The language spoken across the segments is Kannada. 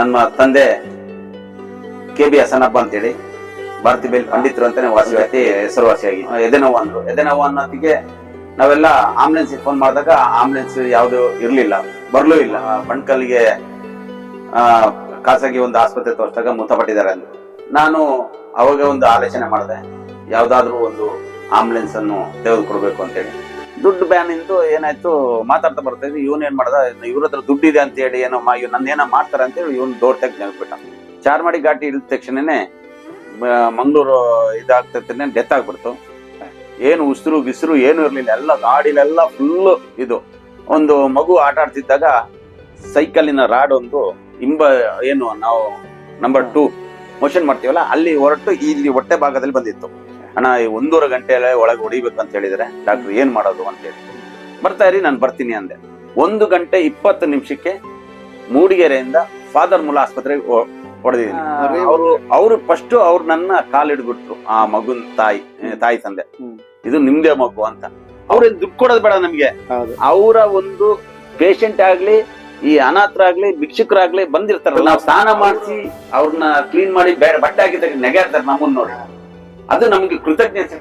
ನನ್ನ ತಂದೆ ಕೆ ಬಿ ಹಸನಪ್ಪ ಅಂತೇಳಿ ಭಾರತಿ ಬೇಲ್ ಪಂಡಿತರು ಅಂತಾನೆ ವಾಸಿಯಾಗಿ, ಹೆಸರುವಾಸಿಯಾಗಿ. ಎದೆನೋವು ಅಂದ್ರು. ಎದೆನೋವು ಅನ್ನೋತ್ತಿಗೆ ನಾವೆಲ್ಲ ಆಂಬುಲೆನ್ಸ್ ಫೋನ್ ಮಾಡಿದಾಗ ಆಂಬುಲೆನ್ಸ್ ಯಾವ್ದು ಇರ್ಲಿಲ್ಲ, ಬರಲೂ ಇಲ್ಲ. ಬಣ್ಕಲ್ಗೆ ಖಾಸಗಿ ಒಂದು ಆಸ್ಪತ್ರೆ ತೋರಿಸಿದಾಗ ಮೃತಪಟ್ಟಿದ್ದಾರೆ ಅಂದ್ರು ನಾನು ಅವಾಗ ಒಂದು ಆಲೋಚನೆ ಮಾಡಿದೆ, ಯಾವ್ದಾದ್ರು ಒಂದು ಆಂಬುಲೆನ್ಸ್ ಅನ್ನು ತೆಗೆದುಕೊಡ್ಬೇಕು ಅಂತೇಳಿ. ದುಡ್ಡು ಬ್ಯಾನ್ ಇಂದು ಏನಾಯ್ತು ಮಾತಾಡ್ತಾ ಬರ್ತಾ ಇದ್ವಿ. ಇವನ್ ಏನ್ ಮಾಡ್ದ? ಇವ್ರ ಹತ್ರ ದುಡ್ಡು ಇದೆ ಅಂತ ಹೇಳಿ ಏನೋ ನನ್ನ ಏನೋ ಮಾಡ್ತಾರೆ ಅಂತ ಹೇಳಿ ಇವ್ನು ಡೋರ್ ತೆಗ್ ನೆನ್ಬಿಟ್ಟ ಚಾರ್ಮಾಡಿ ಘಾಟಿ ಇಳಿದ ತಕ್ಷಣನೇ ಮಂಗಳೂರು ಇದಾಗ್ತೈತೆ ಡೆತ್ ಆಗ್ಬಿಡ್ತು. ಏನು ಉಸಿರು ಬಿಸಿರು ಏನು ಇರಲಿಲ್ಲ. ಎಲ್ಲ ಗಾಡಿಲೆಲ್ಲ ಫುಲ್ ಇದು. ಒಂದು ಮಗು ಆಟ ಆಡ್ತಿದ್ದಾಗ ಸೈಕಲಿನ ರಾಡ್ ಒಂದು ಹಿಂಬ ಏನು ನಾವು ನಂಬರ್ ಟೂ ಮೋಷನ್ ಮಾಡ್ತೀವಲ್ಲ, ಅಲ್ಲಿ ಹೊರಟು ಇಲ್ಲಿ ಹೊಟ್ಟೆ ಭಾಗದಲ್ಲಿ ಬಂದಿತ್ತು. ಅಣ್ಣ ಈ ಒಂದೂವರೆ ಗಂಟೆ ಒಳಗೆ ಹೊಡಿಬೇಕು ಅಂತ ಹೇಳಿದ್ರೆ ಡಾಕ್ಟರ್ ಏನ್ ಮಾಡೋದು ಅಂತ ಹೇಳಿ. ಬರ್ತಾ ಇರಿ ನಾನು ಬರ್ತೀನಿ ಅಂದೆ. ಒಂದು ಗಂಟೆ ಇಪ್ಪತ್ತು ನಿಮಿಷಕ್ಕೆ ಮೂಡಿಗೆರೆಯಿಂದ ಫಾದರ್ ಮುಲ್ಲಾ ಆಸ್ಪತ್ರೆಗೆ ಹೊಡೆದಿದ್ದೀನಿ. ಅವರು ಅವರು ಫಸ್ಟ್ ಅವ್ರು ನನ್ನ ಕಾಲಿಡ್ಬಿಟ್ರು ಆ ಮಗುನ್ ತಾಯಿ ತಾಯಿ ತಂದೆ. ಇದು ನಿಮ್ದೇ ಮಗು ಅಂತ. ಅವ್ರೇನ್ ದುಡ್ಡು ಕೊಡೋದು ಬೇಡ ನಮ್ಗೆ. ಅವರ ಒಂದು ಪೇಷಂಟ್ ಆಗ್ಲಿ ಈ ಅನಾಥರಾಗ್ಲಿ ಭಿಕ್ಷುಕರಾಗ್ಲಿ ಬಂದಿರ್ತಾರಲ್ಲ ನಾವು ಸ್ನಾನ ಮಾಡಿಸಿ ಅವ್ರನ್ನ ಕ್ಲೀನ್ ಮಾಡಿ ಬೇರೆ ಬಟ್ಟೆ ಹಾಕಿದಾಗ ನೆಗೆರ್ತಾರೆ ನಮ್ಮನ್ನ ನೋಡಿ. ಅದು ನಮಗೆ ಕೃತಜ್ಞತೆ.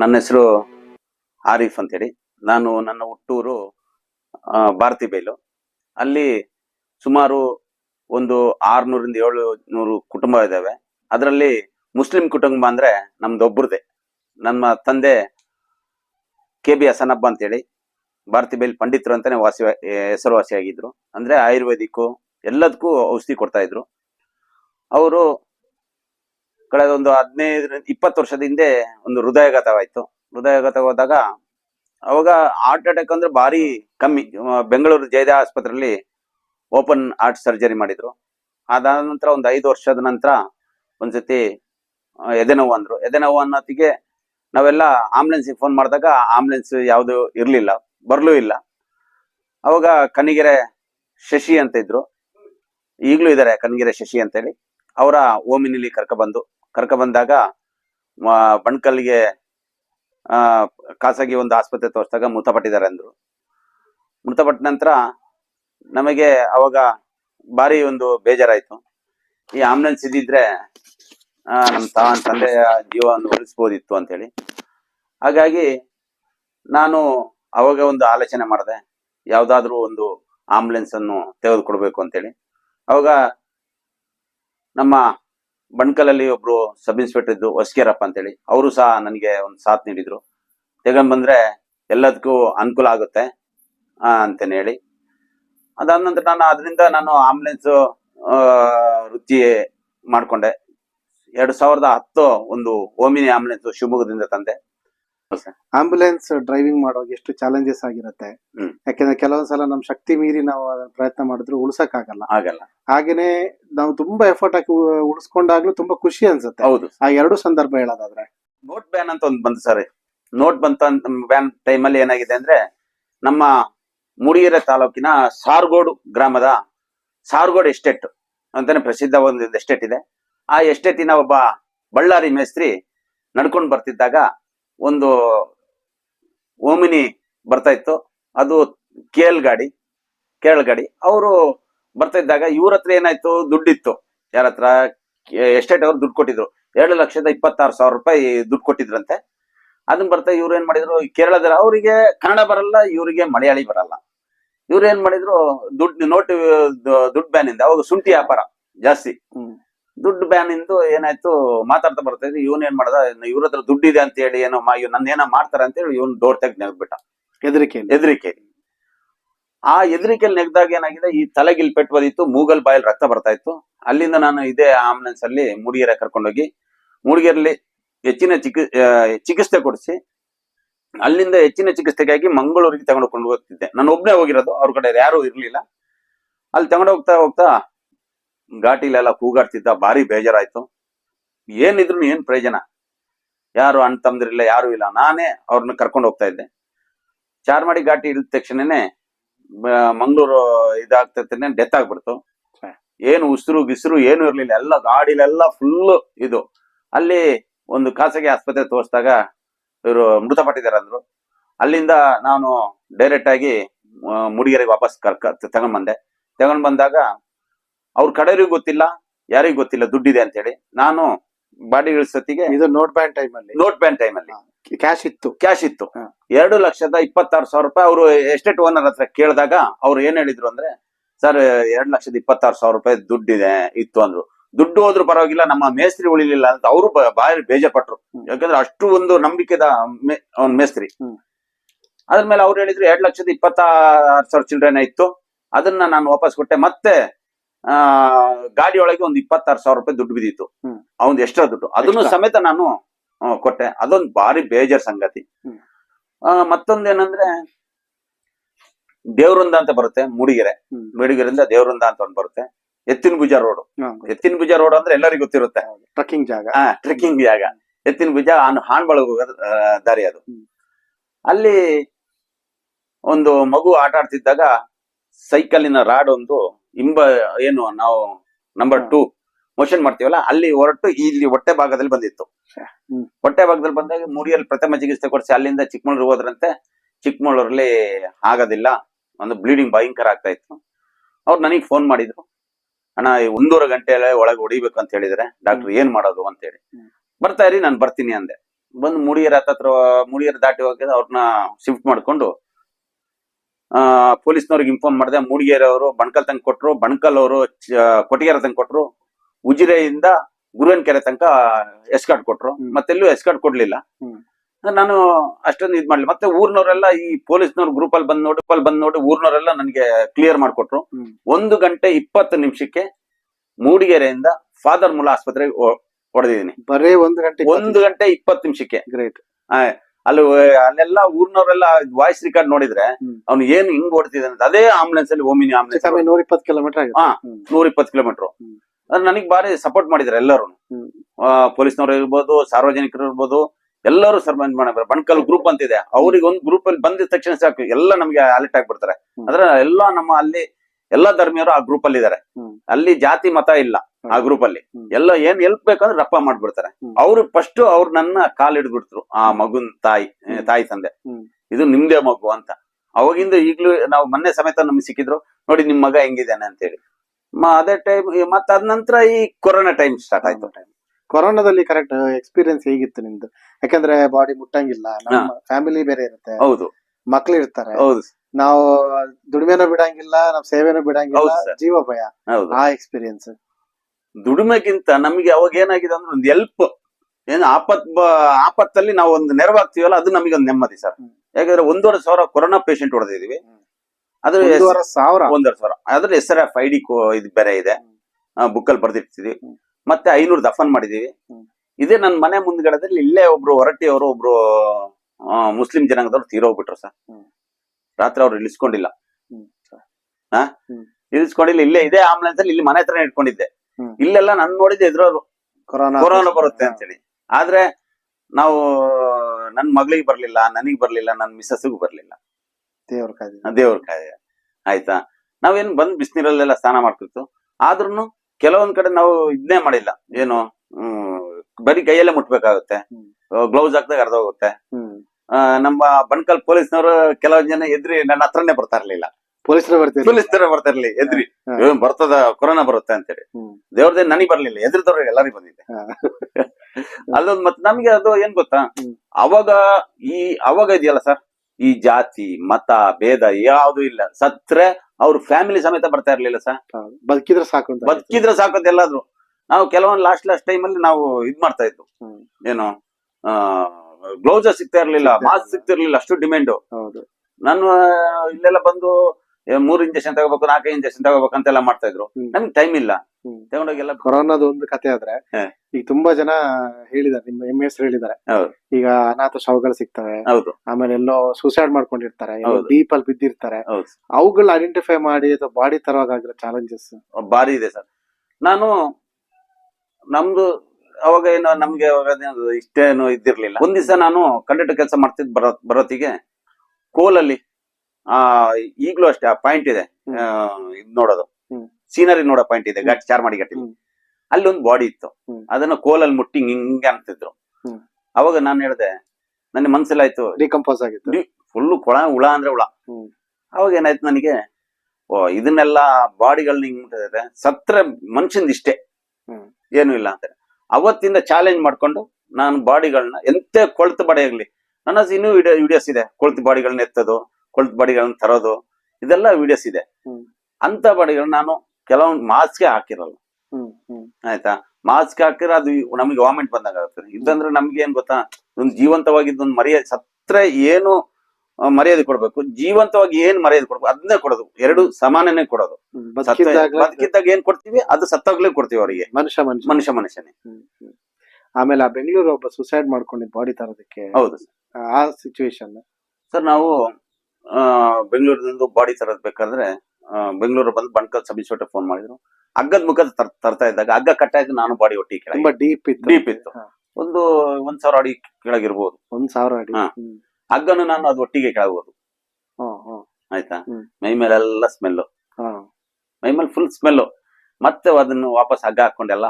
ನನ್ನ ಹೆಸರು ಆರೀಫ್ ಅಂತೇಳಿ. ನಾನು ನನ್ನ ಹುಟ್ಟೂರು ಭಾರತಿ ಬೈಲು. ಅಲ್ಲಿ ಸುಮಾರು ಒಂದು ಆರ್ನೂರಿಂದ ಏಳು ನೂರು ಕುಟುಂಬ ಇದ್ದಾವೆ. ಅದರಲ್ಲಿ ಮುಸ್ಲಿಂ ಕುಟುಂಬ ಅಂದ್ರೆ ನಮ್ದು ಒಬ್ಬರದೇ ನಮ್ಮ ತಂದೆ ಕೆ ಬಿ ಹಸನಬ್ಬ ಅಂತೇಳಿ. ಭಾರತಿ ಬೈಲ್ ಪಂಡಿತರು ಅಂತಾನೆ ವಾಸಿ ಹೆಸರುವಾಸಿಯಾಗಿದ್ರು. ಅಂದ್ರೆ ಆಯುರ್ವೇದಿಕ್ಕು ಎಲ್ಲದಕ್ಕೂ ಔಷಧಿ ಕೊಡ್ತಾ ಇದ್ರು. ಅವರು ಕಳೆದ ಒಂದು ಹದಿನೈದು, ಇಪ್ಪತ್ತು ವರ್ಷದ ಹಿಂದೆ ಒಂದು ಹೃದಯಘಾತವಾಯ್ತು. ಹೃದಯಘಾತವಾದಾಗ ಅವಾಗ ಹಾರ್ಟ್ ಅಟ್ಯಾಕ್ ಅಂದ್ರೆ ಭಾರಿ ಕಮ್ಮಿ. ಬೆಂಗಳೂರು ಜಯದ ಆಸ್ಪತ್ರೆಯಲ್ಲಿ ಓಪನ್ ಹಾರ್ಟ್ ಸರ್ಜರಿ ಮಾಡಿದ್ರು. ಅದಾದ ನಂತರ ಒಂದು ಐದು ವರ್ಷದ ನಂತರ ಒಂದ್ಸತಿ ಎದೆ ಎದೆನೋವು ಅಂದ್ರು. ಎದೆನೋವು ಅನ್ನೋತ್ತಿಗೆ ನಾವೆಲ್ಲ ಆಂಬುಲೆನ್ಸ್ ಫೋನ್ ಮಾಡಿದಾಗ ಆಂಬುಲೆನ್ಸ್ ಯಾವುದು ಇರ್ಲಿಲ್ಲ. ಬರ್ಲೂ ಇಲ್ಲ. ಅವಾಗ ಕನಿಗೆರೆ ಶಶಿ ಅಂತ ಇದ್ರು. ಈಗಲೂ ಇದ್ದಾರೆ ಕನಿಗೆರೆ ಶಶಿ ಅಂತೇಳಿ. ಅವರ ಓಮಿನಲ್ಲಿ ಕರ್ಕ ಬಂದು, ಕರ್ಕ ಬಂದಾಗ ಬಣ್ಕಲ್ಗೆ ಖಾಸಗಿ ಒಂದು ಆಸ್ಪತ್ರೆ ತೋರಿಸಿದಾಗ ಮೃತಪಟ್ಟಿದ್ದಾರೆ ಅಂದ್ರು. ಮೃತಪಟ್ಟ ನಂತರ ನಮಗೆ ಅವಾಗ ಭಾರಿ ಒಂದು ಬೇಜಾರಾಯಿತು. ಈ ಆಂಬುಲೆನ್ಸ್ ಇದ್ದಿದ್ರೆ ನಮ್ಮ ತಾ, ತಂದೆಯ ಜೀವವನ್ನು ಉಳಿಸ್ಬೋದಿತ್ತು ಅಂತೇಳಿ. ಹಾಗಾಗಿ ನಾನು ಅವಾಗ ಒಂದು ಆಲೋಚನೆ ಮಾಡಿದೆ ಯಾವ್ದಾದ್ರು ಒಂದು ಆಂಬುಲೆನ್ಸ್ ಅನ್ನು ತೆಗೆದುಕೊಡ್ಬೇಕು ಅಂತೇಳಿ. ಅವಾಗ ನಮ್ಮ ಬಣ್ಕಲಲ್ಲಿ ಒಬ್ರು ಸಬ್ ಇನ್ಸ್ಪೆಕ್ಟರ್ ಇದ್ದು ಹೊಸ್ಕೇರಪ್ಪ ಅಂತೇಳಿ ಅವರು ಸಹ ನನಗೆ ಒಂದು ಸಾಥ್ ನೀಡಿದ್ರು. ಬಂದ್ರೆ ಎಲ್ಲದಕ್ಕೂ ಅನುಕೂಲ ಆಗುತ್ತೆ ಆ, ಅಂತೇಳಿ ಹೇಳಿ. ಅದಾದ ನಂತರ ನಾನು ಅದರಿಂದ ನಾನು ಆಂಬುಲೆನ್ಸ್ ವೃತ್ತಿ ಮಾಡ್ಕೊಂಡೆ. ಎರಡು ಸಾವಿರದ ಹತ್ತು ಒಂದು ಓಮಿನಿ ಆಂಬುಲೆನ್ಸ್ ಶಿವಮೊಗ್ಗದಿಂದ ತಂದೆ. ಆಂಬ್ಯುಲೆನ್ಸ್ ಡ್ರೈವಿಂಗ್ ಮಾಡುವಾಗ ಎಷ್ಟು ಚಾಲೆಂಜಸ್ ಆಗಿರುತ್ತೆ. ಯಾಕೆಂದ್ರೆ ಕೆಲವೊಂದ್ಸಲ ನಮ್ ಶಕ್ತಿ ಮೀರಿ ನಾವು ಅದನ್ನ ಪ್ರಯತ್ನ ಮಾಡಿದ್ರು ಉಳ್ಸಕ್ ಆಗಲ್ಲ. ಆಗಲ್ಲ ಹಾಗೇನೆ ನಾವು ತುಂಬಾ ಎಫರ್ಟ್ ಹಾಕಿ ಉಳಿಸ್ಕೊಂಡಾಗ್ಲೂ ತುಂಬಾ ಖುಷಿ ಅನ್ಸುತ್ತೆ. ಹೌದು. ಆ ಎರಡು ಸಂದರ್ಭ ಹೇಳೋದಾದ್ರೆ. ನೋಟ್ ಬ್ಯಾನ್ ಅಂತ ಒಂದು ಬಂತು ಸರ್. ನೋಟ್ ಬಂತ ಬ್ಯಾನ್ ಟೈಮಲ್ಲಿ ಏನಾಗಿದೆ ಅಂದ್ರೆ ನಮ್ಮ ಮೂಡಿಗೆರೆ ತಾಲೂಕಿನ ಸಾರ್ಗೋಡು ಗ್ರಾಮದ ಸಾರ್ಗೋಡ್ ಎಸ್ಟೇಟ್ ಅಂತಾನೆ ಪ್ರಸಿದ್ಧ ಒಂದು ಎಸ್ಟೇಟ್ ಇದೆ. ಆ ಎಸ್ಟೇಟಿನ ಒಬ್ಬ ಬಳ್ಳಾರಿ ಮೇಸ್ತ್ರಿ ನಡ್ಕೊಂಡು ಬರ್ತಿದ್ದಾಗ ಒಂದು ಓಮಿನಿ ಬರ್ತಾ ಇತ್ತು. ಅದು ಕೇಳ್ ಗಾಡಿ, ಕೇರಳ ಗಾಡಿ. ಅವರು ಬರ್ತಾ ಇದ್ದಾಗ ಇವ್ರ ಹತ್ರ ಏನಾಯ್ತು? ದುಡ್ಡಿತ್ತು. ಯಾರ ಹತ್ರ? ಎಸ್ಟೇಟ್ ಅವ್ರು ದುಡ್ಡು ಕೊಟ್ಟಿದ್ರು. ಎರಡು ಲಕ್ಷದ ಇಪ್ಪತ್ತಾರು ಸಾವಿರ ರೂಪಾಯಿ ದುಡ್ಡು ಕೊಟ್ಟಿದ್ರಂತೆ. ಅದನ್ನ ಬರ್ತಾ ಇವ್ರು ಏನ್ ಮಾಡಿದ್ರು? ಕೇರಳದ ಅವರಿಗೆ ಕನ್ನಡ ಬರಲ್ಲ, ಇವರಿಗೆ ಮಲಯಾಳಿ ಬರಲ್ಲ. ಇವ್ರು ಏನ್ ಮಾಡಿದ್ರು? ದುಡ್ಡು, ನೋಟ್, ದುಡ್ಡು ಬ್ಯಾನ್ ಇಂದ ಅವಾಗ ಶುಂಠಿ ವ್ಯಾಪಾರ ಜಾಸ್ತಿ. ದುಡ್ಡು ಬ್ಯಾನ್ ಇಂದು ಏನಾಯ್ತು ಮಾತಾಡ್ತಾ ಬರ್ತಾ ಇದ್ರು ಇವನ್ ಏನ್ ಮಾಡ್ದ? ಇವ್ರ ಹತ್ರ ದುಡ್ಡು ಇದೆ ಅಂತ ಹೇಳಿ ಏನೋ ಮಾ ಇವ್ ನನ್ನ ಏನೋ ಮಾಡ್ತಾರ ಅಂತ ಹೇಳಿ ಇವ್ನು ಡೋರ್ ತೆಗ್ ನೆಗ್ಬಿಟ್ಟ ಹೆದರಿಕೆ ಹೆದರಿಕೆ ಆ ಹೆದರಿಕೆಯಲ್ಲಿ ನೆಗ್ದಾಗ ಏನಾಗಿದೆ? ಈ ತಲೆಗಿಲ್ ಪೆಟ್ಟು ಬದಿತ್ತು ಮೂಗಲ್ ಬಾಯಲ್ಲಿ ರಕ್ತ ಬರ್ತಾ ಇತ್ತು. ಅಲ್ಲಿಂದ ನಾನು ಇದೇ ಆಂಬುಲೆನ್ಸ್ ಅಲ್ಲಿ ಮೂಡಿಗೆರೆ ಕರ್ಕೊಂಡೋಗಿ ಮೂಡಿಗೆರೆಯಲ್ಲಿ ಹೆಚ್ಚಿನ ಚಿಕಿ ಚಿಕಿತ್ಸೆ ಕೊಡಿಸಿ ಅಲ್ಲಿಂದ ಹೆಚ್ಚಿನ ಚಿಕಿತ್ಸೆಗಾಗಿ ಮಂಗಳೂರಿಗೆ ತಗೊಂಡು ಹೋಗ್ತಿದ್ದೆ. ನಾನು ಒಬ್ಬನೇ ಹೋಗಿರೋದು ಅವ್ರ ಕಡೆ ಯಾರು ಇರ್ಲಿಲ್ಲ. ಅಲ್ಲಿ ತಗೊಂಡು ಹೋಗ್ತಾ ಹೋಗ್ತಾ ಘಾಟಿಲೆಲ್ಲ ಕೂಗಾಡ್ತಿದ್ದ ಭಾರಿ ಬೇಜಾರಾಯ್ತು. ಏನಿದ್ರು ಏನ್ ಪ್ರಯೋಜನ? ಯಾರು ಅಣ್ಣ ತಮ್ಮದಿರಿಲ್ಲ ಯಾರು ಇಲ್ಲ. ನಾನೇ ಅವ್ರನ್ನ ಕರ್ಕೊಂಡು ಹೋಗ್ತಾ ಇದ್ದೆ. ಚಾರ್ಮಾಡಿ ಘಾಟಿ ಇಳಿದ ತಕ್ಷಣನೇ ಮಂಗಳೂರು ಇದಾಗ್ತಿರ್ತೇನೆ ಡೆತ್ ಆಗ್ಬಿಡ್ತು. ಏನು ಉಸಿರು ಬಿಸಿರು ಏನು ಇರ್ಲಿಲ್ಲ. ಎಲ್ಲ ಗಾಡಿಲೆಲ್ಲ ಫುಲ್ ಇದು. ಅಲ್ಲಿ ಒಂದು ಖಾಸಗಿ ಆಸ್ಪತ್ರೆ ತೋರಿಸಿದಾಗ ಇವರು ಮೃತಪಟ್ಟಿದ್ದಾರೆ ಅಂದ್ರು. ಅಲ್ಲಿಂದ ನಾನು ಡೈರೆಕ್ಟ್ ಆಗಿ ಮುಡಿಗೆರೆಗೆ ವಾಪಸ್ ಕರ್ಕ ತಗೊಂಡ್ ಬಂದೆ ತಗೊಂಡ್ ಬಂದಾಗ ಅವ್ರ ಕಡೆಯವ್ರಿಗೂ ಗೊತ್ತಿಲ್ಲ ಯಾರಿಗೂ ಗೊತ್ತಿಲ್ಲ ದುಡ್ಡಿದೆ ಅಂತ ಹೇಳಿ. ನಾನು ಬಾಡಿ ಇಳಿಸತಿಗೆ ಇದು ನೋಟ್ ಬ್ಯಾನ್ ಟೈಮ್ ಅಲ್ಲಿ. ನೋಟ್ ಬ್ಯಾನ್ ಟೈಮ್ ಅಲ್ಲಿ. ಕ್ಯಾಶ್ ಇತ್ತು. ಕ್ಯಾಶ್ ಇತ್ತು. ಎರಡು ಲಕ್ಷದ ಇಪ್ಪತ್ತಾರು ಸಾವಿರ ರೂಪಾಯಿ ಅವರು ಎಸ್ಟೇಟ್ ಓನರ್ ಹತ್ರ ಕೇಳಿದಾಗ ಅವ್ರು ಏನ್ ಹೇಳಿದ್ರು ಅಂದ್ರೆ ಸರ್ ಎರಡ್ ಲಕ್ಷದ ಇಪ್ಪತ್ತಾರು ಸಾವಿರ ರೂಪಾಯಿ ದುಡ್ಡಿದೆ ಇತ್ತು ಅಂದ್ರು. ದುಡ್ಡು ಹೋದ್ರು ಪರವಾಗಿಲ್ಲ ನಮ್ಮ ಮೇಸ್ತ್ರಿ ಉಳಿಲಿಲ್ಲ ಅಂತ ಅವರು ಬಾಯಿ ಬೇಜಪಟ್ರು. ಯಾಕಂದ್ರೆ ಅಷ್ಟು ಒಂದು ನಂಬಿಕೆದ ಅವ್ನ ಮೇಸ್ತ್ರಿ. ಅದ್ರ ಮೇಲೆ ಅವ್ರು ಹೇಳಿದ್ರು ಎರಡ್ ಲಕ್ಷದ ಇಪ್ಪತ್ತಾರು ಸಾವಿರ ಚಿಲ್ಡ್ರನ್ ಇತ್ತು. ಅದನ್ನ ನಾನು ವಾಪಸ್ ಕೊಟ್ಟೆ. ಮತ್ತೆ ಆ ಗಾಡಿ ಒಳಗೆ ಒಂದು ಇಪ್ಪತ್ತಾರು ಸಾವಿರ ರೂಪಾಯಿ ದುಡ್ಡು ಬಿದ್ದಿತ್ತು. ಅವನು ಎಷ್ಟೋ ದುಡ್ಡು. ಅದನ್ನು. ಸಮೇತ ನಾನು ಕೊಟ್ಟೆ. ಅದೊಂದು ಭಾರಿ ಬೇಜಾರ್ ಸಂಗತಿ. ಆ, ಮತ್ತೊಂದೇನಂದ್ರೆ ದೇವ್ರಂದ ಅಂತ ಬರುತ್ತೆ ಮೂಡಿಗೆರೆ. ಮೂಡಿಗೆರೆಯಿಂದ ದೇವ್ರಂದ ಅಂತ ಒಂದು ಬರುತ್ತೆ. ಎತ್ತಿನ ಭುಜ ರೋಡ್. ಎತ್ತಿನ ಭುಜ ರೋಡ್ ಅಂದ್ರೆ ಎಲ್ಲರಿಗೂ ಗೊತ್ತಿರುತ್ತೆ. ಟ್ರೆಕ್ಕಿಂಗ್ ಜಾಗ. ಟ್ರೆಕ್ಕಿಂಗ್ ಜಾಗ. ಎತ್ತಿನ ಭುಜ ಹಾಣ್ಬಳಗ ದಾರಿ ಅದು. ಅಲ್ಲಿ ಒಂದು ಮಗು ಆಟ ಆಡ್ತಿದ್ದಾಗ ಸೈಕಲಿನ ರಾಡ್ ಒಂದು ಹಿಂಬ ಏನು ನಾವು ನಂಬರ್. ಟೂ ಮೋಷನ್ ಮಾಡ್ತೀವಲ್ಲ ಅಲ್ಲಿ ಹೊರಟು ಇಲ್ಲಿ ಹೊಟ್ಟೆ ಭಾಗದಲ್ಲಿ ಬಂದಿತ್ತು. ಹೊಟ್ಟೆ ಭಾಗದಲ್ಲಿ ಬಂದಾಗ ಮುರಿಯಲ್ಲಿ ಪ್ರಥಮ ಚಿಕಿತ್ಸೆ ಕೊಡಿಸಿ ಅಲ್ಲಿಂದ ಚಿಕ್ಕಮಗಳೂರು ಹೋದ್ರಂತೆ ಚಿಕ್ಕಮಗಳೂರಲ್ಲಿ ಆಗೋದಿಲ್ಲ. ಒಂದು ಬ್ಲೀಡಿಂಗ್ ಭಯಂಕರ ಆಗ್ತಾ ಇತ್ತು. ಅವ್ರು ನನಗೆ ಫೋನ್ ಮಾಡಿದ್ರು. ಅಣ್ಣ ಈ ಒಂದೂವರೆ ಗಂಟೆ ಒಳಗೆ ಹೊಡಿಬೇಕು ಅಂತ ಹೇಳಿದ್ರೆ ಡಾಕ್ಟರ್ ಏನ್ ಮಾಡೋದು ಅಂತ ಹೇಳಿ. ಬರ್ತಾ ಇರಿ ನಾನು ಬರ್ತೀನಿ ಅಂದೆ. ಬಂದು ಮುಡಿಯರ ಹತ್ತತ್ರ ಮುಡಿಯರ್ ದಾಟಿ ಹೋಗಿದ್ರೆ ಅವ್ರನ್ನ ಶಿಫ್ಟ್ ಮಾಡ್ಕೊಂಡು ಆ ಪೊಲೀಸ್ನವ್ರಿಗೆ ಇನ್ಫಾರ್ಮ್ ಮಾಡಿದೆ ಮೂಡಿಗೆರೆ ಅವರು ಬಣಕಲ್ ತನಕ ಕೊಟ್ರು ಬಣಕಲ್ ಅವರು ಕೊಟ್ಟಿಗೆರೆ ತನಕ ಕೊಟ್ರು ಉಜಿರೆಯಿಂದ ಗುರುವನ್ ಕೆರೆ ತನಕ ಎಸ್ಕಾರ್ಟ್ ಕೊಟ್ರು. ಎಲ್ಲೂ ಮತ್ತೆಲ್ಲೂ ಎಸ್ಕಾರ್ಟ್ ಕೊಡ್ಲಿಲ್ಲ. ನಾನು ಅಷ್ಟೊಂದು ಇದ್ ಮಾಡ್ಲಿ ಮತ್ತೆ ಊರ್ನವರೆಲ್ಲ ಈ ಪೊಲೀಸ್ನವ್ರ ಗ್ರೂಪ್ ಅಲ್ಲಿ ಬಂದ್ ನೋಡಿ ಅಲ್ಲಿ ಬಂದ್ ನೋಡಿ ಊರ್ನವರೆಲ್ಲ ನನಗೆ ಕ್ಲಿಯರ್ ಮಾಡ್ಕೊಟ್ರು. ಒಂದು ಗಂಟೆ ಇಪ್ಪತ್ತು ನಿಮಿಷಕ್ಕೆ ಮೂಡಿಗೆರೆಯಿಂದ ಫಾದರ್ ಮುಲಾ ಆಸ್ಪತ್ರೆಗೆ ಹೊಡೆದಿದ್ದೀನಿ. ಬರೀ ಒಂದು ಗಂಟೆ ಒಂದು ಗಂಟೆ ಇಪ್ಪತ್ತು ನಿಮಿಷಕ್ಕೆ. ಗ್ರೇಟ್ ಅಲ್ಲಿ ಅಲ್ಲೆಲ್ಲ ಊರ್ನವರೆಲ್ಲ ವಾಯ್ಸ್ ರೆಕಾರ್ಡ್ ನೋಡಿದ್ರೆ. ಅವ್ನು ಏನ್ ಹಿಂಗ್ ಓಡ್ತಿದ್ದಾನೆ ಅಂತ. ಅದೇ ಆಂಬುಲೆನ್ಸ್ ಅಲ್ಲಿ ಓಮಿನಿ ಆಂಬುಲೆನ್ಸ್ ನೂರ ಇಪ್ಪತ್ತು ಕಿಲೋಮೀಟರ್ ಹಾ. ನೂರ ಇಪ್ಪತ್ತು ಕಿಲೋಮೀಟರ್ ಅಂದ್ರೆ ನನಗ್ ಬಾರಿ ಸಪೋರ್ಟ್ ಮಾಡಿದ್ರು ಎಲ್ಲರೂ. ಪೊಲೀಸ್ನವ್ರು ಇರ್ಬೋದು ಸಾರ್ವಜನಿಕರು ಇರ್ಬೋದು ಎಲ್ಲರೂ ಸರ್ವೆಂಟ್ ಮಾಡಿದ್ರೆ ಬಣ್ಕಲ್ ಗ್ರೂಪ್ ಅಂತಿದೆ. ಅವ್ರಿಗೆ ಒಂದು ಗ್ರೂಪ್ ಅಲ್ಲಿ ಬಂದಿದ ತಕ್ಷಣ ಸಾಕು. ಎಲ್ಲ ನಮ್ಗೆ ಅಲರ್ಟ್ ಆಗ್ಬಿಡ್ತಾರೆ. ಬಿಡ್ತಾರೆ ಅದ್ರ ಎಲ್ಲ ನಮ್ಮ ಅಲ್ಲಿ ಎಲ್ಲಾ ಧರ್ಮೀಯರು ಆ ಗ್ರೂಪ್ ಅಲ್ಲಿ ಇದಾರೆ. ಅಲ್ಲಿ ಜಾತಿ ಮತ ಇಲ್ಲ ಆ ಗ್ರೂಪ್ ಅಲ್ಲಿ. ಎಲ್ಲ ಏನ್ ಹೆಲ್ಪ್ ಬೇಕಂದ್ರೆ ರಪ್ಪ ಮಾಡ್ಬಿಡ್ತಾರೆ. ಅವ್ರು ಫಸ್ಟ್ ಅವ್ರು ನನ್ನ ಕಾಲ್ ಹಿಡಿದ್ಬಿಡ್ತರು ಆ ಮಗುನ್ ತಾಯಿ ತಾಯಿ ತಂದೆ. ಇದು ನಿಮ್ದೇ ಮಗು ಅಂತ. ಅವಾಗಿಂದ ಈಗ್ಲೂ ನಾವು ಮೊನ್ನೆ ಸಮೇತ ನಮ್ಗೆ ಸಿಕ್ಕಿದ್ರು ನೋಡಿ ನಿಮ್ ಮಗ ಹೆಂಗಿದ್ದಾನೆ ಅಂತ ಹೇಳಿ ಅದೇ ಟೈಮ್ ಮತ್ತ ಅದ ನಂತರ ಈ ಕೊರೋನಾ ಟೈಮ್ ಸ್ಟಾರ್ಟ್ ಆಯ್ತು. ಕೊರೋನಾದಲ್ಲಿ ಕರೆಕ್ಟ್ ಎಕ್ಸ್ಪೀರಿಯನ್ಸ್ ಹೇಗಿತ್ತು ನಿಮ್ದು? ಯಾಕಂದ್ರೆ ಬಾಡಿ ಮುಟ್ಟಂಗಿಲ್ಲ ಫ್ಯಾಮಿಲಿ ಬೇರೆ ಇರುತ್ತೆ. ಹೌದು. ಮಕ್ಳು ಇರ್ತಾರೆ. ಹೌದು. ನಾವು ದುಡಿಮೆನೂ ಬಿಡಂಗಿಲ್ಲ ನಮ್ ಸೇವೆನೂ ಬಿಡಂಗಿಲ್ಲ ಹೌದು sir. ಜೀವ ಭಯ ಹೌದು ಆ ಎಕ್ಸ್ಪೀರಿಯನ್ಸ್ ದುಡಿಮೆಗಿಂತ ನಮಗೆ ಅವಾಗ ಏನಾಗಿದೆ ಅಂದ್ರೆ ಒಂದು ಎಲ್ಪ್ ಏನು ಆಪತ್ ಬ- ಆಪತ್ತಲ್ಲಿ ನಾವು ಒಂದು ನೆರವಾಗ್ತೀವಲ್ಲ ಅದು ನಮಗೆ ಒಂದು ನೆಮ್ಮದಿ ಸರ್ ಹ್ಮ್. ಯಾಕಂದ್ರೆ ಒಂದೂವರೆ ಸಾವಿರ ಕೊರೋನಾ ಪೇಷಂಟ್ ಹೊಡೆದಿದೀವಿ ಹ್ಮ್. ಅದ್ರ ಒಂದೂವರೆ ಸಾವಿರ ಒಂದೂವರೆ ಸಾವಿರ ಅದ್ರ S R F I D ಇದು ಬೇರೆ ಇದೆ ಬುಕ್ ಅಲ್ಲಿ ಬರ್ದಿರ್ತೀವಿ ಹ್ಮ್. ಮತ್ತೆ ಐನೂರು ದಫನ್ ಮಾಡಿದೀವಿ ಹ್ಮ್. ಇದೇ ನನ್ನ ಮನೆ ಮುಂದ್ಗಡೆದಲ್ಲಿ ಇಲ್ಲೇ ಒಬ್ರು ಹೊರಟಿಯವರು ಒಬ್ರು ಆ, ಮುಸ್ಲಿಂ ಜನಾಂಗದವ್ರು ತೀರೋಗ್ಬಿಟ್ರು ಸರ್ ಹ್ಮ್. ರಾತ್ರಿ ಅವ್ರು ಇಳಿಸ್ಕೊಂಡಿಲ್ಲ. ಆ ಹಾ. ಇಳಿಸ್ಕೊಂಡಿಲ್ಲ. ಇಲ್ಲೇ ಇದೇ ಆಂಬುಲೆನ್ಸ್ ಅಲ್ಲಿ ಇಲ್ಲಿ ಮನೆ ಹತ್ರ ಇಟ್ಕೊಂಡಿದ್ದೆ. ಇಲ್ಲೆಲ್ಲ ನನ್ ನೋಡಿದ್ದೆ ಎದುರೋರು ಕೊರೋನಾ ಬರುತ್ತೆ. ಅಂತೇಳಿ. ಆದ್ರೆ ನಾವು ನನ್ ಮಗಳಿಗೆ ಬರ್ಲಿಲ್ಲ ನನಗ್ ಬರ್ಲಿಲ್ಲ ನನ್ ಮಿಸ್ಸಸ್ಗೂ ಬರ್ಲಿಲ್ಲ. ದೇವ್ರ ಕಾಯ್ದೆ. ದೇವ್ರ ಕಾಯ ಆಯ್ತಾ? ನಾವೇನ್ ಬಂದ್ ಬಿಸಿನೀರಲ್ಲೆಲ್ಲ ಸ್ನಾನ ಮಾಡ್ತಿತ್ತು. ಆದ್ರೂ ಕೆಲವೊಂದ್ ಕಡೆ ನಾವು ಇದನ್ನೇ ಮಾಡಿಲ್ಲ. ಏನು ಹ್ಮ್ ಬರೀ ಕೈಯಲ್ಲೇ ಮುಟ್ಬೇಕಾಗುತ್ತೆ. ಗ್ಲೌಸ್ ಹಾಕ್ದಾಗ ಅರ್ಧ ಹೋಗುತ್ತೆ ನಮ್ಮ ಬಣ್ಕಲ್ ಪೊಲೀಸ್ನವರು ಕೆಲವೊಂದ್ ಜನ ಎದ್ರಿ ನನ್ನ ಹತ್ರನೇ ಬರ್ತಾ ಇರ್ಲಿಲ್ಲ. ಪೊಲೀಸರು ಬರ್ತೀರಿ ಬರ್ತಾ ಇರ್ಲಿ ಎದ್ರಿ. ಬರ್ತದ ಕೊರೋನಾ ಬರುತ್ತೆ ಅಂತೇಳಿ. ಹೇಳಿ ದೇವ್ರದೇ ನನಗ್ ಬರ್ಲಿಲ್ಲ ಎದ್ರದವ್ರಿಗೆ ಎಲ್ಲರಿಗೂ ಬಂದಿದೆ. ಅಲ್ಲೊಂದ್ ಮತ್ತೆ ನಮ್ಗೆ ಅದು ಏನ್ ಗೊತ್ತಾ? ಅವಾಗ ಈ ಅವಾಗ ಇದೆಯಲ್ಲ ಸರ್? ಈ ಜಾತಿ ಮತ ಭೇದ ಯಾವ್ದು ಇಲ್ಲ. ಸತ್ರೆ ಅವ್ರ ಫ್ಯಾಮಿಲಿ ಸಮೇತ ಬರ್ತಾ ಇರ್ಲಿಲ್ಲ ಸರ್. ಬದುಕಿದ್ರೆ ಸಾಕು ಅಂತ. ಬದುಕಿದ್ರೆ ಸಾಕು ಎಲ್ಲಾದ್ರು. ನಾವು ಕೆಲವೊಂದು ಲಾಸ್ಟ್ ಲಾಸ್ಟ್ ಟೈಮ್ ಅಲ್ಲಿ ನಾವು ಇದ್ ಮಾಡ್ತಾ ಇದ್ವು. ಏನು ಏನು ಗ್ಲೌಸ್ ಸಿಗ್ತಾ ಇರ್ಲಿಲ್ಲ ಮಾಸ್ಕ್. ಸಿಗ್ತಿರ್ಲಿಲ್ಲ ಅಷ್ಟು ಡಿಮ್ಯಾಂಡ್ ಹೌದು ನಾನು ಇಲ್ಲೆಲ್ಲ ಬಂದು ಮೂರು ಇಂಜೆಕ್ಷನ್ ತಗೋಬೇಕು ನಾಲ್ಕು ಇಂಜೆಕ್ಷನ್ ತಗೋಬೇಕು ಅಂತೆಲ್ಲ ಮಾಡ್ತಾ ಇದ್ರು. ನಮ್ಗೆ ಟೈಮ್ ಇಲ್ಲ. ತಗೊಂಡೋಗೆಲ್ಲ ಕೊರೋನಾದ ಒಂದು ಕತೆ ಆದ್ರೆ. ಈಗ ತುಂಬಾ ಜನ ಹೇಳಿದ್ದಾರೆ ನಿಮ್ಮ ಎಂ ಹೇಳಿದಾರೆ ಹೌದು. ಈಗ ಅನಾಥ ಶವಗಳು ಸಿಗ್ತವೆ ಹೌದು ಆಮೇಲೆ ಎಲ್ಲೋ ಸೂಸೈಡ್ ಮಾಡ್ಕೊಂಡಿರ್ತಾರೆ. ಡೀಪ್ ಅಲ್ಲಿ ಬಿದ್ದಿರ್ತಾರೆ ಅವುಗಳನ್ನ ಐಡೆಂಟಿಫೈ ಮಾಡಿ ಅಥವಾ ಬಾಡಿ ತರವಾಗಿರೋ ಚಾಲೆಂಜಸ್ ಬಾರಿ ಇದೆ ಸರ್ ನಾನು ನಮ್ದು ಅವಾಗ ಏನೋ ನಮ್ಗೆ ಅವಾಗ ಇಷ್ಟೇನು ಇದ್ದಿರ್ಲಿಲ್ಲ. ಒಂದ್ ದಿವಸ ನಾನು ಕಂಡಕ್ಟರ್ ಕೆಲಸ ಮಾಡ್ತಿದ್ ಬರೋ ಬರೋತ್ತಿಗೆ ಕೋಲಲ್ಲಿ ಆ ಈಗ್ಲೂ ಅಷ್ಟೇ ಆ ಪಾಯಿಂಟ್ ಇದೆ. ಇದ್ ನೋಡೋದು. ಸೀನರಿ ನೋಡೋ ಪಾಯಿಂಟ್ ಇದೆ ಘಾಟ್ ಚಾರ್ ಮಾಡಿ ಗಟ್ಟಿ ಅಲ್ಲಿ ಒಂದು ಬಾಡಿ ಇತ್ತು. ಅದನ್ನ ಕೋಲಲ್ಲಿ ಮುಟ್ಟಿ ಹಿಂಗೆ ಅಂತಿದ್ರು. ಅವಾಗ ನಾನು ಹೇಳ್ದೆ ನನ್ನ ಮನ್ಸಲ್ಲಾಯ್ತು. ಡಿಕಂಪೋಸ್ ಆಗಿತ್ತು. ಫುಲ್ಲು ಕೊಳ ಹುಳ ಅಂದ್ರೆ ಹುಳ. ಅವಾಗ ಏನಾಯ್ತು ನನಗೆ ಓ ಇದನ್ನೆಲ್ಲ ಬಾಡಿಗಳನ್ನ ಹಿಂಗ್ ಮುಟ್ಟಿದ್ರೆ ಸತ್ರ ಮನುಷ್ಯಂದ ಇಷ್ಟೇ ಏನು ಇಲ್ಲ ಅಂತಾರೆ ಅವತ್ತಿಂದ ಚಾಲೆಂಜ್ ಮಾಡ್ಕೊಂಡು ನಾನು ಬಾಡಿಗಳನ್ನ ಎಂತ ಕೊಳ್ತು ಬಾಡಿ ಆಗಲಿ. ನನ್ನ ಇನ್ನೂ ವಿಡಿಯೋ ವಿಡಿಯೋಸ್ ಇದೆ. ಕೊಳ್ತು ಬಾಡಿಗಳನ್ನ ಎತ್ತೋದು ಕೊಳ್ತು ಬಾಡಿಗಳನ್ನ ತರೋದು ಇದೆಲ್ಲ ವಿಡಿಯೋಸ್ ಇದೆ. ಅಂತ ಬಾಡಿಗಳನ್ನ ನಾನು ಕೆಲವೊಂದು ಮಾಸ್ಕ್ ಹಾಕಿರಲ್ಲ. ಆಯ್ತಾ? ಮಾಸ್ಕ್ ಹಾಕಿದ್ರೆ ಅದು ನಮಗೆ ವಾಮಿಟ್ ಬಂದಾಗ ಆಗುತ್ತೆ ಇದಂದ್ರೆ ನಮ್ಗೆ ಏನ್ ಗೊತ್ತಾ? ಒಂದು ಜೀವಂತವಾಗಿದ್ದು ಒಂದು ಮರ್ಯಾದೆ ಸತ್ರ ಏನು ಮರ್ಯಾದೆ ಕೊಡ್ಬೇಕು. ಜೀವಂತವಾಗಿ ಏನ್ ಮರ್ಯಾದೆ ಕೊಡ್ಬೇಕು? ಅದನ್ನೇ ಕೊಡೋದು. ಎರಡು ಸಮಾನನೇ ಕೊಡೋದು. ಬದುಕಿದ್ದಾಗ ಏನ್ ಕೊಡ್ತೀವಿ? ಅದು ಸತ್ತಾಗ್ಲೇ ಕೊಡ್ತೀವಿ ಅವರಿಗೆ. ಮನುಷ್ಯ ಮನುಷ್ಯ. ಮನುಷ್ಯ ಮನುಷ್ಯನೇ. ಆಮೇಲೆ ಆ ಬೆಂಗಳೂರು ಒಬ್ಬ ಸುಸೈಡ್ ಮಾಡ್ಕೊಂಡಿದ್ ಬಾಡಿ ತರೋದಕ್ಕೆ ಹೌದು. ಆ ಸಿಚುವೇಶನ್ ಸರ್ ನಾವು ಬೆಂಗಳೂರಿನಿಂದ ಬಾಡಿ ತರದ್ ಬೇಕಾದ್ರೆ ಬೆಂಗಳೂರು ಬಂದು ಬಣ್ಕಲ್ ಇನ್ಸ್ಪೆಕ್ಟರ್ ಫೋನ್ ಮಾಡಿದ್ರು. ಹಗ್ಗದ ಮುಖದ ತರ್- ತರ್ತಾ ಇದ್ದಾಗ ಹಗ್ಗ ಕಟ್ಟಾಯ್ತು ನಾನು ಬಾಡಿ ಒಟ್ಟಿಗೆ ಕೆಳಗೆ ತುಂಬಾ ಡೀಪ್ ಇತ್ತು. ಡೀಪ್ ಇತ್ತು. ಒಂದು ಒಂದ್ ಸಾವಿರ ಅಡಿ ಕೆಳಗಿರ್ಬೋದು. ಒಂದ್ ಸಾವಿರ ಅಡಿ. ಹಗ್ಗನು ನಾನು ಅದು ಒಟ್ಟಿಗೆ ಹ್ಮ್, ಆಯ್ತಾ. ಮೈ ಮೇಲೆಲ್ಲ ಸ್ಮೆಲ್ಲು. ಮೈ ಮೇಲೆ ಫುಲ್ ಸ್ಮೆಲ್ಲು ಮತ್ತೆ ಅದನ್ನು ವಾಪಸ್ ಹಗ್ಗ ಹಾಕೊಂಡೆಲ್ಲ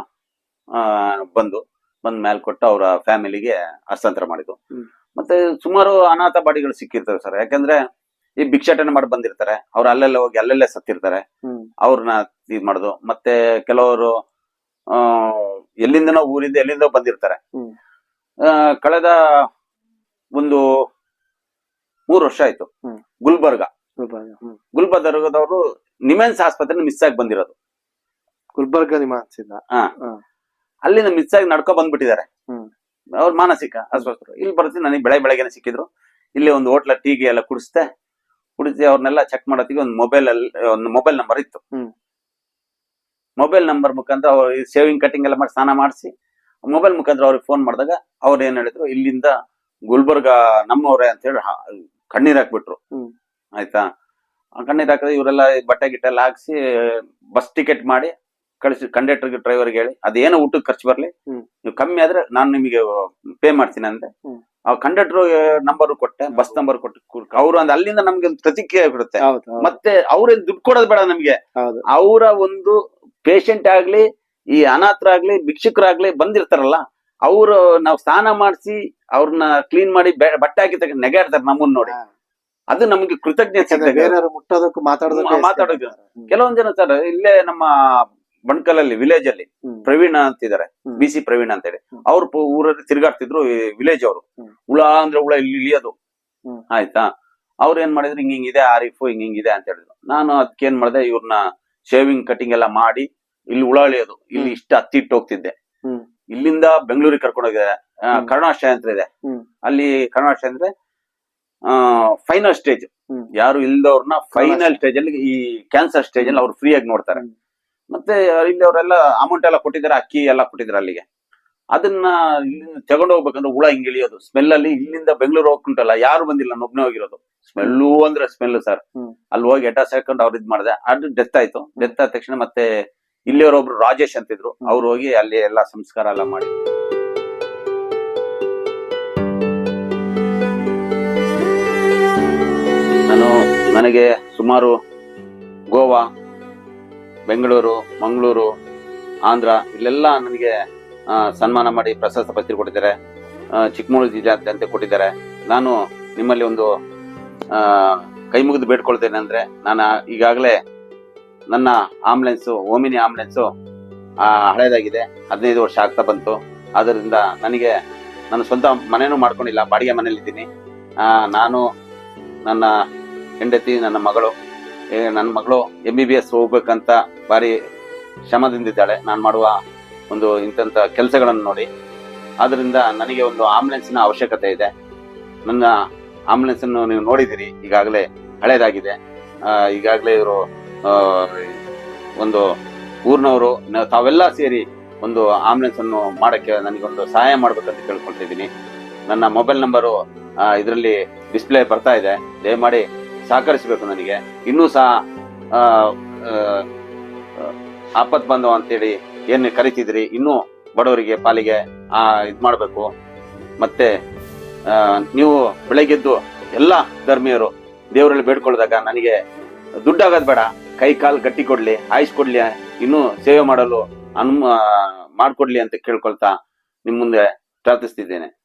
ಬಂದು ಬಂದ್ ಮೇಲೆ ಕೊಟ್ಟು ಅವರ ಫ್ಯಾಮಿಲಿಗೆ ಹಸ್ತಾಂತರ ಮಾಡಿದ್ದು. ಮತ್ತೆ ಸುಮಾರು ಅನಾಥ ಬಾಡಿಗಳು ಸಿಕ್ಕಿರ್ತವೆ ಸರ್. ಯಾಕಂದ್ರೆ ಈ ಭಿಕ್ಷಾಟನೆ ಮಾಡಿ ಬಂದಿರ್ತಾರೆ. ಅವ್ರು ಅಲ್ಲೆಲ್ಲ ಹೋಗಿ ಅಲ್ಲೆಲ್ಲೇ ಸತ್ತಿರ್ತಾರೆ. ಅವ್ರನ್ನ ಇದ್ ಮಾಡುದು. ಮತ್ತೆ ಕೆಲವರು ಎಲ್ಲಿಂದನೋ ಊರಿಂದ ಎಲ್ಲಿಂದೋ ಬಂದಿರ್ತಾರೆ. ಕಳೆದ ಒಂದು ಮೂರು ವರ್ಷ ಆಯ್ತು. ಗುಲ್ಬರ್ಗ. ಗುಲ್ಬರ್ಗದವರು ನಿಮೆನ್ಸ್ ಆಸ್ಪತ್ರೆ ಮಿಸ್ ಆಗಿ ಬಂದಿರೋದು. ಗುಲ್ಬರ್ಗ ನಿಮ್ಮ ಅನ್ಸಿದ್ದ ಅಲ್ಲಿಂದ ಮಿಸ್ ಆಗಿ ನಡ್ಕೊ ಬಂದ್ಬಿಟ್ಟಿದ್ದಾರೆ. ಅವ್ರ ಮಾನಸಿಕ ಅಸ್ವಸ್ಥರು. ಇಲ್ಲಿ ಬರ್ತೀನಿ ನನಗೆ ಬೆಳೆ ಬೆಳಗ್ಗೆನೆ ಸಿಕ್ಕಿದ್ರು. ಇಲ್ಲಿ ಒಂದು ಹೋಟ್ಲ ಟೀಗೆ ಎಲ್ಲ ಕುಡಿಸ್ದೆ. ಕುಡಿಸಿ ಅವ್ರನ್ನೆಲ್ಲ ಚೆಕ್ ಮಾಡೋತ್ತಿಗೆ ಒಂದು ಮೊಬೈಲ್ ಅಲ್ಲಿ ಒಂದು ಮೊಬೈಲ್ ನಂಬರ್ ಇತ್ತು. ಮೊಬೈಲ್ ನಂಬರ್ ಮುಖಾಂತರ ಅವ್ರು ಸೇವಿಂಗ್ ಕಟಿಂಗ್ ಎಲ್ಲ ಮಾಡಿ ಸ್ನಾನ ಮಾಡಿಸಿ ಮೊಬೈಲ್ ಮುಖಾಂತರ ಅವ್ರಿಗೆ ಫೋನ್ ಮಾಡಿದಾಗ ಅವ್ರು ಏನ್ ಹೇಳಿದ್ರು ಇಲ್ಲಿಂದ ಗುಲ್ಬರ್ಗ ನಮ್ಮವ್ರೆ ಅಂತ ಹೇಳಿ ಕಣ್ಣೀರ್ ಹಾಕ್ಬಿಟ್ರು. ಆಯ್ತಾ? ಕಣ್ಣೀರ್ ಹಾಕಿದ್ರೆ ಇವರೆಲ್ಲ ಬಟ್ಟೆ ಗಿಟ್ಟೆಲ್ಲ ಹಾಕ್ಸಿ ಬಸ್ ಟಿಕೆಟ್ ಮಾಡಿ ಕಳಿಸಿ ಕಂಡಕ್ಟರ್ಗೆ ಡ್ರೈವರ್ಗೆ ಹೇಳಿ ಅದೇನೋ ಊಟಕ್ಕೆ ಖರ್ಚು ಬರ್ಲಿ. ನೀವು ಕಮ್ಮಿ ಆದ್ರೆ ನಾನು ನಿಮಗೆ ಪೇ ಮಾಡ್ತೀನಿ ಅಂದ್ರೆ ಆ ಕಂಡಕ್ಟರ್ ನಂಬರ್ ಕೊಟ್ಟೆ ಬಸ್ ನಂಬರ್ ಕೊಟ್ಟು ಅವ್ರು ಅಂದ್ ಅಲ್ಲಿಂದ ನಮ್ಗೆ ಒಂದು ಪ್ರತಿಕ್ರಿಯೆ ಬಿಡುತ್ತೆ. ಮತ್ತೆ ಅವ್ರೇನ್ ದುಡ್ಡು ಕೊಡೋದು ಬೇಡ ನಮ್ಗೆ. ಅವರ ಒಂದು ಪೇಷಂಟ್ ಆಗ್ಲಿ ಈ ಅನಾಥರಾಗ್ಲಿ ಭಿಕ್ಷುಕರಾಗ್ಲಿ ಬಂದಿರ್ತಾರಲ್ಲ ಅವರು ನಾವು ಸ್ನಾನ ಮಾಡಿಸಿ ಅವ್ರನ್ನ ಕ್ಲೀನ್ ಮಾಡಿ ಬಟ್ಟೆ ಹಾಕಿ ತಗೊಂಡು ನೆಗಾಡ್ತಾರೆ ನಮ್ಮನ್ನ ನೋಡಿ. ಅದು ನಮ್ಗೆ ಕೃತಜ್ಞತೆ ಮುಟ್ಟೋದಕ್ಕೂ ಮಾತಾಡೋದು. ಮಾತಾಡೋದು. ಕೆಲವೊಂದ್ ಜನ ಸರ್ ಇಲ್ಲೇ ನಮ್ಮ ಬಣ್ಕಲಲ್ಲಿ ವಿಲೇಜ್ ಅಲ್ಲಿ ಪ್ರವೀಣ ಅಂತಿದ್ದಾರೆ. ಬಿ ಸಿ ಪ್ರವೀಣ ಅಂತ ಹೇಳಿ ಅವ್ರ ಊರಲ್ಲಿ ತಿರುಗಾಡ್ತಿದ್ರು ವಿಲೇಜ್ ಅವರು. ಹುಳ ಅಂದ್ರೆ ಹುಳ ಇಲ್ಲಿ ಇಳಿಯೋದು. ಆಯ್ತಾ? ಅವ್ರ ಏನ್ ಮಾಡಿದ್ರು ಹಿಂಗ್ ಹಿಂಗಿದೆ ಆರಿಫು ಹಿಂಗ್ ಹಿಂಗಿದೆ ಅಂತ ಹೇಳಿದ್ರು ನಾನು ಅದಕ್ಕೆ ಏನ್ ಮಾಡಿದೆ ಇವ್ರನ್ನ ಶೇವಿಂಗ್ ಕಟಿಂಗ್ ಎಲ್ಲ ಮಾಡಿ ಇಲ್ಲಿ ಹುಳ ಇಳಿಯೋದು. ಇಲ್ಲಿ ಇಷ್ಟ ಇಷ್ಟು ಹತ್ತಿಟ್ಟು ಹೋಗ್ತಿದ್ದೆ. ಇಲ್ಲಿಂದ ಬೆಂಗಳೂರಿಗೆ ಕರ್ಕೊಂಡು ಹೋಗಿದ್ದಾರೆ. ಹ್ಮ್. ಕರುಣಾಶ್ರಯ ಅಂತ ಇದೆ. ಅಲ್ಲಿ ಕರುಣಾಶ್ರಯ ಅಂದ್ರೆ ಫೈನಲ್ ಸ್ಟೇಜ್ ಯಾರು ಇಲ್ದವ್ರನ್ನ ಫೈನಲ್ ಸ್ಟೇಜ್ ಅಲ್ಲಿ ಈ ಕ್ಯಾನ್ಸರ್ ಸ್ಟೇಜ್ ಅಲ್ಲಿ ಅವ್ರು ಫ್ರೀ ಆಗಿ ನೋಡ್ತಾರೆ. ಮತ್ತೆ ಇಲ್ಲಿ ಅವರೆಲ್ಲ ಅಮೌಂಟ್ ಎಲ್ಲ ಕೊಟ್ಟಿದ್ದಾರೆ ಅಕ್ಕಿ ಎಲ್ಲ ಕೊಟ್ಟಿದ್ದಾರೆ ಅಲ್ಲಿಗೆ. ಅದನ್ನ ಇಲ್ಲಿಂದ ತಗೊಂಡು ಹೋಗ್ಬೇಕಂದ್ರೆ ಹುಳ ಹಿಂಗ್ ಇಳಿಯೋದು. ಸ್ಮೆಲ್ ಅಲ್ಲಿ ಇಲ್ಲಿಂದ ಬೆಂಗಳೂರು ಹೋಗ್ಕೊಂಟಲ್ಲ ಯಾರು ಬಂದಿಲ್ಲ ನಾನು ಒಬ್ನೇ ಹೋಗಿರೋದು. ಸ್ಮೆಲ್ಲು ಅಂದ್ರೆ ಸ್ಮೆಲ್ ಸರ್. ಅಲ್ಲಿ ಹೋಗಿ ಎಟ ಸೇರ್ಕೊಂಡು ಅವ್ರು ಇದ್ ಮಾಡಿದೆ. ಅದು ಡೆತ್ ಆಯ್ತು. ಡೆತ್ ಆದ ತಕ್ಷಣ ಮತ್ತೆ ಇಲ್ಲಿಯವರೊಬ್ರು ರಾಜೇಶ್ ಅಂತಿದ್ರು. ಅವ್ರು ಹೋಗಿ ಅಲ್ಲಿ ಎಲ್ಲ ಸಂಸ್ಕಾರ ಎಲ್ಲ ಮಾಡಿ. ನನಗೆ ಸುಮಾರು ಗೋವಾ, ಬೆಂಗಳೂರು, ಮಂಗಳೂರು, ಆಂಧ್ರ ಇಲ್ಲೆಲ್ಲ ನನಗೆ ಸನ್ಮಾನ ಮಾಡಿ ಪ್ರಶಸ್ತಿ ಪತ್ರಿಕೆ ಕೊಟ್ಟಿದ್ದಾರೆ. ಚಿಕ್ಕಮಗಳೂರು ಜಿಲ್ಲಾದ್ಯಂತ ಕೊಟ್ಟಿದ್ದಾರೆ. ನಾನು ನಿಮ್ಮಲ್ಲಿ ಒಂದು ಕೈ ಮುಗಿದು ಬೇಡ್ಕೊಳ್ತೇನೆ ಅಂದರೆ ನಾನು ಈಗಾಗಲೇ ನನ್ನ ಆಂಬುಲೆನ್ಸು ಓಮಿನಿ ಆಂಬುಲೆನ್ಸು ಹಳೇದಾಗಿದೆ. ಹದಿನೈದು ವರ್ಷ ಆಗ್ತಾ ಬಂತು. ಆದ್ದರಿಂದ ನನಗೆ, ನನ್ನ ಸ್ವಂತ ಮನೆಯೂ ಮಾಡ್ಕೊಂಡಿಲ್ಲ. ಬಾಡಿಗೆ ಮನೇಲಿದ್ದೀನಿ ನಾನು ನನ್ನ ಹೆಂಡತಿ, ನನ್ನ ಮಗಳು ನನ್ನ ಮಗಳು ಎಂ ಬಿ ಬಿ ಎಸ್ ಹೋಗ್ಬೇಕಂತ ಭಾರಿ ಶ್ರಮದಿಂದಿದ್ದಾಳೆ ನಾನು ಮಾಡುವ ಒಂದು ಇಂಥ ಕೆಲಸಗಳನ್ನು ನೋಡಿ. ಆದ್ದರಿಂದ ನನಗೆ ಒಂದು ಆಂಬುಲೆನ್ಸಿನ ಅವಶ್ಯಕತೆ ಇದೆ. ನನ್ನ ಆಂಬುಲೆನ್ಸನ್ನು ನೀವು ನೋಡಿದ್ದೀರಿ. ಈಗಾಗಲೇ ಹಳೇದಾಗಿದೆ. ಈಗಾಗಲೇ ಇವರು ಒಂದು ಊರಿನವರು ತಾವೆಲ್ಲ ಸೇರಿ ಒಂದು ಆಂಬುಲೆನ್ಸನ್ನು ಮಾಡೋಕ್ಕೆ ಮಾಡಕ್ಕೆ ನನಗೊಂದು ಸಹಾಯ ಮಾಡಬೇಕಂತ ಕೇಳ್ಕೊಳ್ತಿದ್ದೀನಿ ನನ್ನ ಮೊಬೈಲ್ ನಂಬರು ಇದರಲ್ಲಿ ಡಿಸ್ಪ್ಲೇ ಬರ್ತಾ ಇದೆ. ದಯಮಾಡಿ ಸಹಕರಿಸಬೇಕು ನನಗೆ. ಇನ್ನೂ ಸಹ ಆಪತ್ ಬಂದವ ಅಂತೇಳಿ ಏನು ಕರಿತಿದ್ರಿ, ಇನ್ನೂ ಬಡವರಿಗೆ ಪಾಲಿಗೆ, ಆ, ಇದು ಮಾಡಬೇಕು. ಮತ್ತೆ ನೀವು ಬೆಳಗ್ಗೆದ್ದು ಎಲ್ಲ ಧರ್ಮೀಯರು ದೇವರಲ್ಲಿ ಬೇಡ್ಕೊಳ್ದಾಗ ನನಗೆ ದುಡ್ಡಾಗೋದು ಬೇಡ. ಕೈ ಕಾಲು ಗಟ್ಟಿ ಕೊಡ್ಲಿ ಆಯುಷ್ ಕೊಡ್ಲಿ, ಇನ್ನೂ ಸೇವೆ ಮಾಡಲು ಅನು ಮಾಡ್ಕೊಡ್ಲಿ ಅಂತ ಕೇಳ್ಕೊಳ್ತಾ ನಿಮ್ಮ ಮುಂದೆ ಪ್ರಾರ್ಥಿಸ್ತಿದ್ದೇನೆ.